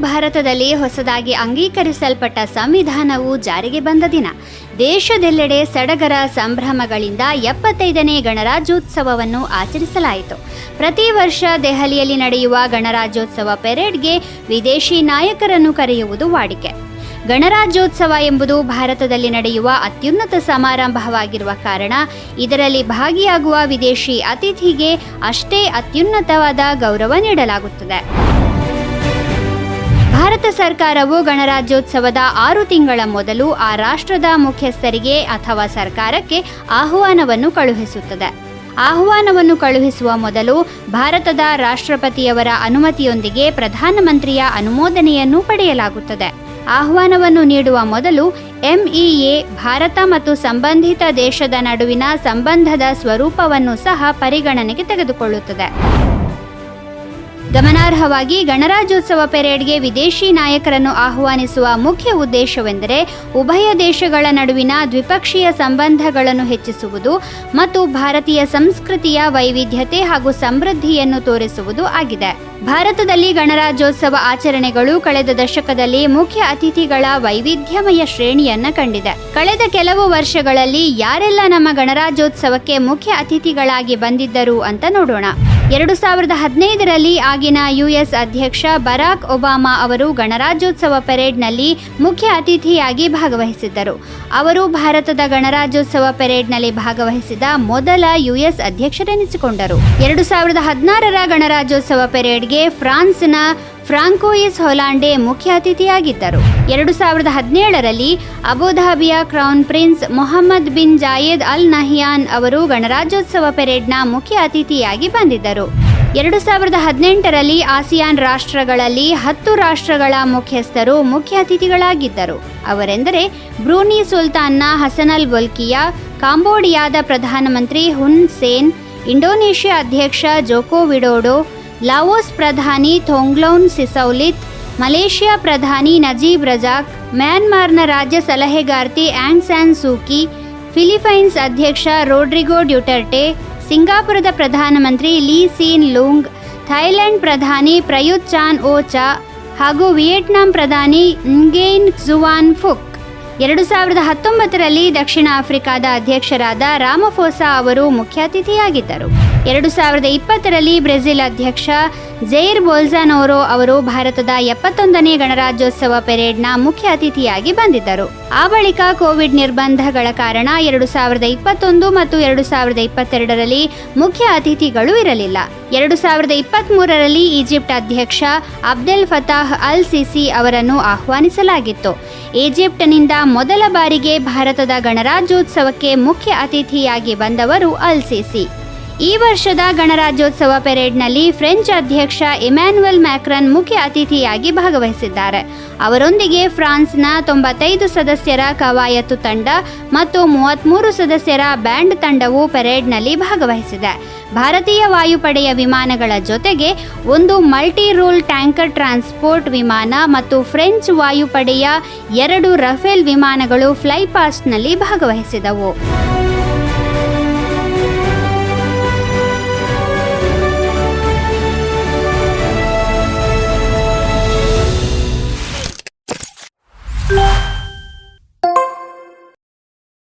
ಭಾರತದಲ್ಲಿ ಹೊಸದಾಗಿ ಅಂಗೀಕರಿಸಲ್ಪಟ್ಟ ಸಂವಿಧಾನವು ಜಾರಿಗೆ ಬಂದ ದಿನ. ದೇಶದೆಲ್ಲೆಡೆ ಸಡಗರ ಸಂಭ್ರಮಗಳಿಂದ ಎಪ್ಪತ್ತೈದನೇ ಗಣರಾಜ್ಯೋತ್ಸವವನ್ನು ಆಚರಿಸಲಾಯಿತು. ಪ್ರತಿ ವರ್ಷ ದೆಹಲಿಯಲ್ಲಿ ನಡೆಯುವ ಗಣರಾಜ್ಯೋತ್ಸವ ಪೆರೇಡ್ಗೆ ವಿದೇಶಿ ನಾಯಕರನ್ನು ಕರೆಯುವುದು ವಾಡಿಕೆ. ಗಣರಾಜ್ಯೋತ್ಸವ ಎಂಬುದು ಭಾರತದಲ್ಲಿ ನಡೆಯುವ ಅತ್ಯುನ್ನತ ಸಮಾರಂಭವಾಗಿರುವ ಕಾರಣ, ಇದರಲ್ಲಿ ಭಾಗಿಯಾಗುವ ವಿದೇಶಿ ಅತಿಥಿಗೆ ಅಷ್ಟೇ ಅತ್ಯುನ್ನತವಾದ ಗೌರವ ನೀಡಲಾಗುತ್ತದೆ. ಭಾರತ ಸರ್ಕಾರವು ಗಣರಾಜ್ಯೋತ್ಸವದ ಆರು ತಿಂಗಳ ಮೊದಲು ಆ ರಾಷ್ಟ್ರದ ಮುಖ್ಯಸ್ಥರಿಗೆ ಅಥವಾ ಸರ್ಕಾರಕ್ಕೆ ಆಹ್ವಾನವನ್ನು ಕಳುಹಿಸುತ್ತದೆ. ಆಹ್ವಾನವನ್ನು ಕಳುಹಿಸುವ ಮೊದಲು ಭಾರತದ ರಾಷ್ಟ್ರಪತಿಯವರ ಅನುಮತಿಯೊಂದಿಗೆ ಪ್ರಧಾನಮಂತ್ರಿಯ ಅನುಮೋದನೆಯನ್ನು ಪಡೆಯಲಾಗುತ್ತದೆ. ಆಹ್ವಾನವನ್ನು ನೀಡುವ ಮೊದಲು ಎಂಇಎ ಭಾರತ ಮತ್ತು ಸಂಬಂಧಿತ ದೇಶದ ನಡುವಿನ ಸಂಬಂಧದ ಸ್ವರೂಪವನ್ನು ಸಹ ಪರಿಗಣನೆಗೆ ತೆಗೆದುಕೊಳ್ಳುತ್ತದೆ. ಗಮನಾರ್ಹವಾಗಿ ಗಣರಾಜ್ಯೋತ್ಸವ ಪೆರೇಡ್ಗೆ ವಿದೇಶಿ ನಾಯಕರನ್ನು ಆಹ್ವಾನಿಸುವ ಮುಖ್ಯ ಉದ್ದೇಶವೆಂದರೆ ಉಭಯ ದೇಶಗಳ ನಡುವಿನ ದ್ವಿಪಕ್ಷೀಯ ಸಂಬಂಧಗಳನ್ನು ಹೆಚ್ಚಿಸುವುದು ಮತ್ತು ಭಾರತೀಯ ಸಂಸ್ಕೃತಿಯ ವೈವಿಧ್ಯತೆ ಹಾಗೂ ಸಮೃದ್ಧಿಯನ್ನು ತೋರಿಸುವುದು ಆಗಿದೆ. ಭಾರತದಲ್ಲಿ ಗಣರಾಜ್ಯೋತ್ಸವ ಆಚರಣೆಗಳು ಕಳೆದ ದಶಕದಲ್ಲಿ ಮುಖ್ಯ ಅತಿಥಿಗಳ ವೈವಿಧ್ಯಮಯ ಶ್ರೇಣಿಯನ್ನ ಕಂಡಿದೆ. ಕಳೆದ ಕೆಲವು ವರ್ಷಗಳಲ್ಲಿ ಯಾರೆಲ್ಲ ನಮ್ಮ ಗಣರಾಜ್ಯೋತ್ಸವಕ್ಕೆ ಮುಖ್ಯ ಅತಿಥಿಗಳಾಗಿ ಬಂದಿದ್ದರು ಅಂತ ನೋಡೋಣ. ಎರಡು ಸಾವಿರದ ಹದಿನೈದರಲ್ಲಿ ಆಗಿನ ಯುಎಸ್ ಅಧ್ಯಕ್ಷ ಬರಾಕ್ ಒಬಾಮಾ ಅವರು ಗಣರಾಜ್ಯೋತ್ಸವ ಪೆರೇಡ್ನಲ್ಲಿ ಮುಖ್ಯ ಅತಿಥಿಯಾಗಿ ಭಾಗವಹಿಸಿದ್ದರು. ಅವರು ಭಾರತದ ಗಣರಾಜ್ಯೋತ್ಸವ ಪೆರೇಡ್ನಲ್ಲಿ ಭಾಗವಹಿಸಿದ ಮೊದಲ ಯುಎಸ್ ಅಧ್ಯಕ್ಷರೆನಿಸಿಕೊಂಡರು. ಎರಡು ಸಾವಿರದ ಹದಿನಾರರ ಗಣರಾಜ್ಯೋತ್ಸವ ಪೆರೇಡ್ಗೆ ಫ್ರಾನ್ಸ್ನ ಫ್ರಾಂಕೋಯಿಸ್ ಹೊಲಾಂಡೆ ಮುಖ್ಯ ಅತಿಥಿಯಾಗಿದ್ದರು. ಎರಡು ಸಾವಿರದ ಹದಿನೇಳರಲ್ಲಿ ಅಬುಧಾಬಿಯ crown prince Mohammed bin Zayed Al Nahyan ಅವರು ಗಣರಾಜ್ಯೋತ್ಸವ ಪೆರೇಡ್ನ ಮುಖ್ಯ ಅತಿಥಿಯಾಗಿ ಬಂದಿದ್ದರು. ಎರಡು ಸಾವಿರದ ಹದಿನೆಂಟರಲ್ಲಿ ಆಸಿಯಾನ್ ರಾಷ್ಟ್ರಗಳಲ್ಲಿ ಹತ್ತು ರಾಷ್ಟ್ರಗಳ ಮುಖ್ಯಸ್ಥರು ಮುಖ್ಯ ಅತಿಥಿಗಳಾಗಿದ್ದರು. ಅವರೆಂದರೆ ಬ್ರೂನಿ ಸುಲ್ತಾನ್ನ ಹಸನಲ್ ಬೊಲ್ಕಿಯಾ, ಕಾಂಬೋಡಿಯಾದ ಪ್ರಧಾನಮಂತ್ರಿ ಹುನ್ ಸೇನ್, ಇಂಡೋನೇಷ್ಯಾ ಅಧ್ಯಕ್ಷ ಜೋಕೋ ವಿಡೋಡೋ, ಲಾವೋಸ್ ಪ್ರಧಾನಿ ಥೋಂಗ್ಲೌನ್ ಸಿಸೌಲಿತ್ ಮಲೇಷ್ಯಾ ಪ್ರಧಾನಿ ನಜೀಬ್ ರಜಾಕ್, ಮ್ಯಾನ್ಮಾರ್ನ ರಾಜ್ಯ ಸಲಹೆಗಾರ್ತಿ Aung San Suu Kyi, Philippines ಅಧ್ಯಕ್ಷ ರೋಡ್ರಿಗೋ ಡ್ಯುಟರ್ಟೆ, ಸಿಂಗಾಪುರದ ಪ್ರಧಾನಮಂತ್ರಿ ಲೀ ಸೀನ್ ಲೂಂಗ್ ಥೈಲ್ಯಾಂಡ್ ಪ್ರಧಾನಿ ಪ್ರಯುತ್ ಚಾನ್ ಓ ಚಾ ಹಾಗೂ ವಿಯೆಟ್ನಾಂ ಪ್ರಧಾನಿ ನ್ಗೇನ್ ಜುವಾನ್ ಫುಕ್. ಎರಡು ಸಾವಿರದ ಹತ್ತೊಂಬತ್ತರಲ್ಲಿ ದಕ್ಷಿಣ ಆಫ್ರಿಕಾದ ಅಧ್ಯಕ್ಷರಾದ ರಾಮಫೋಸಾ ಅವರು ಮುಖ್ಯ ಅತಿಥಿಯಾಗಿದ್ದರು. ಎರಡು ಸಾವಿರದ ಇಪ್ಪತ್ತರಲ್ಲಿ ಬ್ರೆಜಿಲ್ ಅಧ್ಯಕ್ಷ ಜೈರ್ ಬೋಲ್ಸಾನೋರೋ ಅವರು ಭಾರತದ ಎಪ್ಪತ್ತೊಂದನೇ ಗಣರಾಜ್ಯೋತ್ಸವ ಪೆರೇಡ್ನ ಮುಖ್ಯ ಅತಿಥಿಯಾಗಿ ಬಂದಿದ್ದರು. ಆ ಬಳಿಕ ಕೋವಿಡ್ ನಿರ್ಬಂಧಗಳ ಕಾರಣ ಎರಡು ಸಾವಿರದ ಇಪ್ಪತ್ತೊಂದು ಮತ್ತು ಎರಡು ಸಾವಿರದ ಇಪ್ಪತ್ತೆರಡರಲ್ಲಿ ಮುಖ್ಯ ಅತಿಥಿಗಳು ಇರಲಿಲ್ಲ. ಎರಡು ಸಾವಿರದ ಇಪ್ಪತ್ತ್ಮೂರರಲ್ಲಿ ಈಜಿಪ್ಟ್ ಅಧ್ಯಕ್ಷ ಅಬ್ದೆಲ್ ಫತಾಹ್ ಅಲ್ ಸಿಸಿ ಅವರನ್ನು ಆಹ್ವಾನಿಸಲಾಗಿತ್ತು. ಈಜಿಪ್ಟ್ನಿಂದ ಮೊದಲ ಬಾರಿಗೆ ಭಾರತದ ಗಣರಾಜ್ಯೋತ್ಸವಕ್ಕೆ ಮುಖ್ಯ ಅತಿಥಿಯಾಗಿ ಬಂದವರು ಅಲ್ ಸಿಸಿ. ಈ ವರ್ಷದ ಗಣರಾಜ್ಯೋತ್ಸವ ಪೆರೇಡ್ನಲ್ಲಿ ಫ್ರೆಂಚ್ ಅಧ್ಯಕ್ಷ ಇಮ್ಯಾನ್ಯುಯಲ್ ಮ್ಯಾಕ್ರನ್ ಮುಖ್ಯ ಅತಿಥಿಯಾಗಿ ಭಾಗವಹಿಸಿದ್ದಾರೆ. ಅವರೊಂದಿಗೆ ಫ್ರಾನ್ಸ್ನ ತೊಂಬತ್ತೈದು ಸದಸ್ಯರ ಕವಾಯತು ತಂಡ ಮತ್ತು ಮೂವತ್ತ್ಮೂರು ಸದಸ್ಯರ ಬ್ಯಾಂಡ್ ತಂಡವು ಪೆರೇಡ್ನಲ್ಲಿ ಭಾಗವಹಿಸಿದೆ. ಭಾರತೀಯ ವಾಯುಪಡೆಯ ವಿಮಾನಗಳ ಜೊತೆಗೆ ಒಂದು ಮಲ್ಟಿ ರೋಲ್ ಟ್ಯಾಂಕರ್ ಟ್ರಾನ್ಸ್ಪೋರ್ಟ್ ವಿಮಾನ ಮತ್ತು ಫ್ರೆಂಚ್ ವಾಯುಪಡೆಯ ಎರಡು ರಫೇಲ್ ವಿಮಾನಗಳು ಫ್ಲೈಪಾಸ್ಟ್ನಲ್ಲಿ ಭಾಗವಹಿಸಿದವು.